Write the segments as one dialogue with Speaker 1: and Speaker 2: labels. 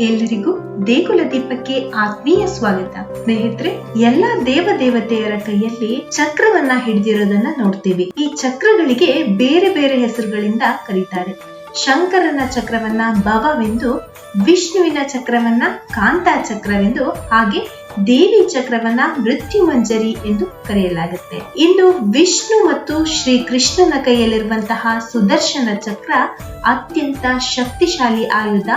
Speaker 1: ಎಲ್ಲರಿಗೂ ದೇಗುಲ ದೀಪಕ್ಕೆ ಆತ್ಮೀಯ ಸ್ವಾಗತ. ಸ್ನೇಹಿತರೆ, ಎಲ್ಲಾ ದೇವ ದೇವತೆಯರ ಕೈಯಲ್ಲಿ ಚಕ್ರವನ್ನ ಹಿಡಿದಿರೋದನ್ನ ನೋಡ್ತೀವಿ. ಈ ಚಕ್ರಗಳಿಗೆ ಬೇರೆ ಬೇರೆ ಹೆಸರುಗಳಿಂದ ಕರೀತಾರೆ. ಶಂಕರನ ಚಕ್ರವನ್ನ ಭವವೆಂದು, ವಿಷ್ಣುವಿನ ಚಕ್ರವನ್ನ ಕಾಂತಾ ಚಕ್ರವೆಂದು, ಹಾಗೆ ದೇವಿ ಚಕ್ರವನ್ನ ಮೃತ್ಯುಮಂಜರಿ ಎಂದು ಕರೆಯಲಾಗುತ್ತೆ. ಇನ್ನು ವಿಷ್ಣು ಮತ್ತು ಶ್ರೀ ಕೃಷ್ಣನ ಕೈಯಲ್ಲಿರುವಂತಹ ಸುದರ್ಶನ ಚಕ್ರ ಅತ್ಯಂತ ಶಕ್ತಿಶಾಲಿ ಆಯುಧ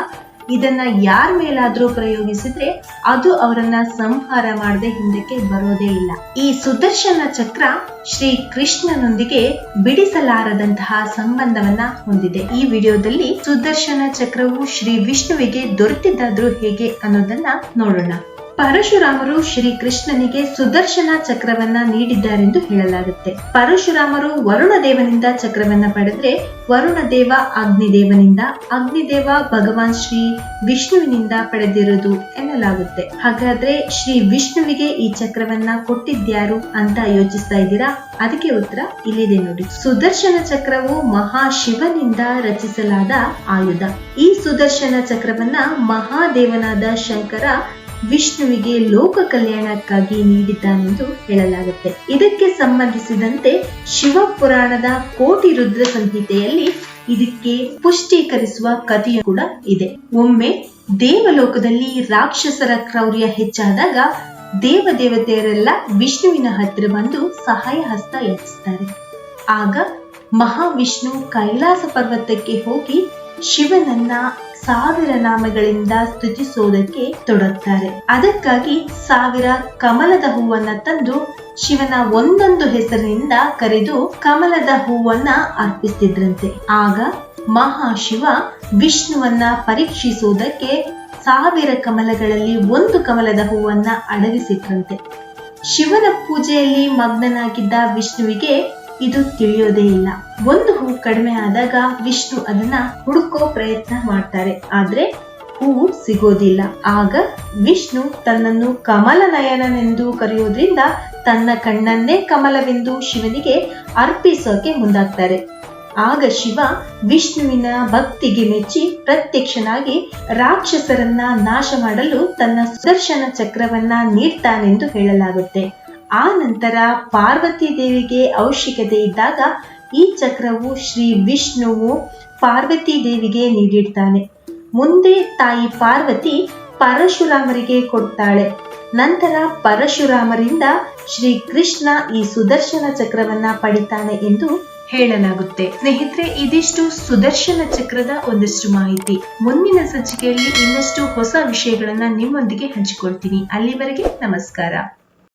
Speaker 1: ಇದನ್ನ ಯಾರ ಮೇಲಾದ್ರೂ ಪ್ರಯೋಗಿಸಿದ್ರೆ ಅದು ಅವರನ್ನ ಸಂಹಾರ ಮಾಡದೆ ಹಿಂದಕ್ಕೆ ಬರೋದೇ ಇಲ್ಲ. ಈ ಸುದರ್ಶನ ಚಕ್ರ ಶ್ರೀ ಕೃಷ್ಣನೊಂದಿಗೆ ಬಿಡಿಸಲಾರದಂತಹ ಸಂಬಂಧವನ್ನ ಹೊಂದಿದೆ. ಈ ವಿಡಿಯೋದಲ್ಲಿ ಸುದರ್ಶನ ಚಕ್ರವು ಶ್ರೀ ವಿಷ್ಣುವಿಗೆ ದೊರೆತಿದ್ದಾದ್ರೂ ಹೇಗೆ ಅನ್ನೋದನ್ನ ನೋಡೋಣ. ಪರಶುರಾಮರು ಶ್ರೀ ಕೃಷ್ಣನಿಗೆ ಸುದರ್ಶನ ಚಕ್ರವನ್ನ ನೀಡಿದ್ದಾರೆಂದು ಹೇಳಲಾಗುತ್ತೆ. ಪರಶುರಾಮರು ವರುಣ ದೇವನಿಂದ ಚಕ್ರವನ್ನ ಪಡೆದ್ರೆ ವರುಣ ದೇವ ಅಗ್ನಿದೇವನಿಂದ, ಅಗ್ನಿದೇವ ಭಗವಾನ್ ಶ್ರೀ ವಿಷ್ಣುವಿನಿಂದ ಪಡೆದಿರೋದು ಎನ್ನಲಾಗುತ್ತೆ. ಹಾಗಾದ್ರೆ ಶ್ರೀ ವಿಷ್ಣುವಿಗೆ ಈ ಚಕ್ರವನ್ನ ಕೊಟ್ಟಿದ್ಯಾರು ಅಂತ ಯೋಚಿಸ್ತಾ ಇದ್ದೀರಾ? ಅದಕ್ಕೆ ಉತ್ತರ ಇಲ್ಲಿದೆ ನೋಡಿ. ಸುದರ್ಶನ ಚಕ್ರವು ಮಹಾಶಿವನಿಂದ ರಚಿಸಲಾದ ಆಯುಧ. ಈ ಸುದರ್ಶನ ಚಕ್ರವನ್ನ ಮಹಾದೇವನಾದ ಶಂಕರ ವಿಷ್ಣುವಿಗೆ ಲೋಕ ಕಲ್ಯಾಣಕ್ಕಾಗಿ ನೀಡಿದ್ದಾನೆಂದು ಹೇಳಲಾಗುತ್ತೆ. ಇದಕ್ಕೆ ಸಂಬಂಧಿಸಿದಂತೆ ಶಿವ ಪುರಾಣದ ಕೋಟಿ ರುದ್ರ ಸಂಹಿತೆಯಲ್ಲಿ ಇದಕ್ಕೆ ಪುಷ್ಟೀಕರಿಸುವ ಕಥೆಯು ಕೂಡ ಇದೆ. ಒಮ್ಮೆ ದೇವಲೋಕದಲ್ಲಿ ರಾಕ್ಷಸರ ಕ್ರೌರ್ಯ ಹೆಚ್ಚಾದಾಗ ದೇವ ದೇವತೆಯರೆಲ್ಲ ವಿಷ್ಣುವಿನ ಹತ್ತಿರ ಬಂದು ಸಹಾಯ ಹಸ್ತ ಯಾಚಿಸ್ತಾರೆ. ಆಗ ಮಹಾವಿಷ್ಣು ಕೈಲಾಸ ಪರ್ವತಕ್ಕೆ ಹೋಗಿ ಶಿವನನ್ನ ಸಾವಿರ ನಾಮಗಳಿಂದ ಸ್ತುತಿಸುವುದಕ್ಕೆ ತೊಡಗ್ತಾರೆ. ಅದಕ್ಕಾಗಿ ಸಾವಿರ ಕಮಲದ ಹೂವನ್ನ ತಂದು ಶಿವನ ಒಂದೊಂದು ಹೆಸರಿನಿಂದ ಕರೆದು ಕಮಲದ ಹೂವನ್ನ ಅರ್ಪಿಸ್ತಿದ್ರಂತೆ. ಆಗ ಮಹಾಶಿವ ವಿಷ್ಣುವನ್ನ ಪರೀಕ್ಷಿಸುವುದಕ್ಕೆ ಸಾವಿರ ಕಮಲಗಳಲ್ಲಿ ಒಂದು ಕಮಲದ ಹೂವನ್ನ ಅಡಗಿಸಿದ್ರಂತೆ. ಶಿವನ ಪೂಜೆಯಲ್ಲಿ ಮಗ್ನನಾಗಿದ್ದ ವಿಷ್ಣುವಿಗೆ ಇದು ತಿಳಿಯೋದೇ ಇಲ್ಲ. ಒಂದು ಹೂ ಕಡಿಮೆ ಆದಾಗ ವಿಷ್ಣು ಅದನ್ನ ಹುಡುಕೋ ಪ್ರಯತ್ನ ಮಾಡ್ತಾರೆ. ಆದ್ರೆ ಹೂವು ಸಿಗೋದಿಲ್ಲ. ಆಗ ವಿಷ್ಣು ತನ್ನನ್ನು ಕಮಲ ನಯನನೆಂದು ಕರೆಯೋದ್ರಿಂದ ತನ್ನ ಕಣ್ಣನ್ನೇ ಕಮಲವೆಂದು ಶಿವನಿಗೆ ಅರ್ಪಿಸೋಕೆ ಮುಂದಾಗ್ತಾರೆ. ಆಗ ಶಿವ ವಿಷ್ಣುವಿನ ಭಕ್ತಿಗೆ ಮೆಚ್ಚಿ ಪ್ರತ್ಯಕ್ಷನಾಗಿ ರಾಕ್ಷಸರನ್ನ ನಾಶ ಮಾಡಲು ತನ್ನ ಸುದರ್ಶನ ಚಕ್ರವನ್ನ ನೀಡ್ತಾನೆಂದು ಹೇಳಲಾಗುತ್ತೆ. ಆ ನಂತರ ಪಾರ್ವತಿ ದೇವಿಗೆ ಅವಶ್ಯಕತೆ ಇದ್ದಾಗ ಈ ಚಕ್ರವು ಶ್ರೀ ವಿಷ್ಣುವು ಪಾರ್ವತಿ ದೇವಿಗೆ ನೀಡಿರ್ತಾನೆ. ಮುಂದೆ ತಾಯಿ ಪಾರ್ವತಿ ಪರಶುರಾಮರಿಗೆ ಕೊಡ್ತಾಳೆ. ನಂತರ ಪರಶುರಾಮರಿಂದ ಶ್ರೀ ಕೃಷ್ಣ ಈ ಸುದರ್ಶನ ಚಕ್ರವನ್ನ ಪಡಿತಾನೆ ಎಂದು ಹೇಳಲಾಗುತ್ತೆ. ಸ್ನೇಹಿತರೆ, ಇದಿಷ್ಟು ಸುದರ್ಶನ ಚಕ್ರದ ಒಂದಷ್ಟು ಮಾಹಿತಿ. ಮುಂದಿನ ಸಂಚಿಕೆಯಲ್ಲಿ ಇನ್ನಷ್ಟು ಹೊಸ ವಿಷಯಗಳನ್ನ ನಿಮ್ಮೊಂದಿಗೆ ಹಂಚಿಕೊಳ್ತೀನಿ. ಅಲ್ಲಿವರೆಗೆ ನಮಸ್ಕಾರ.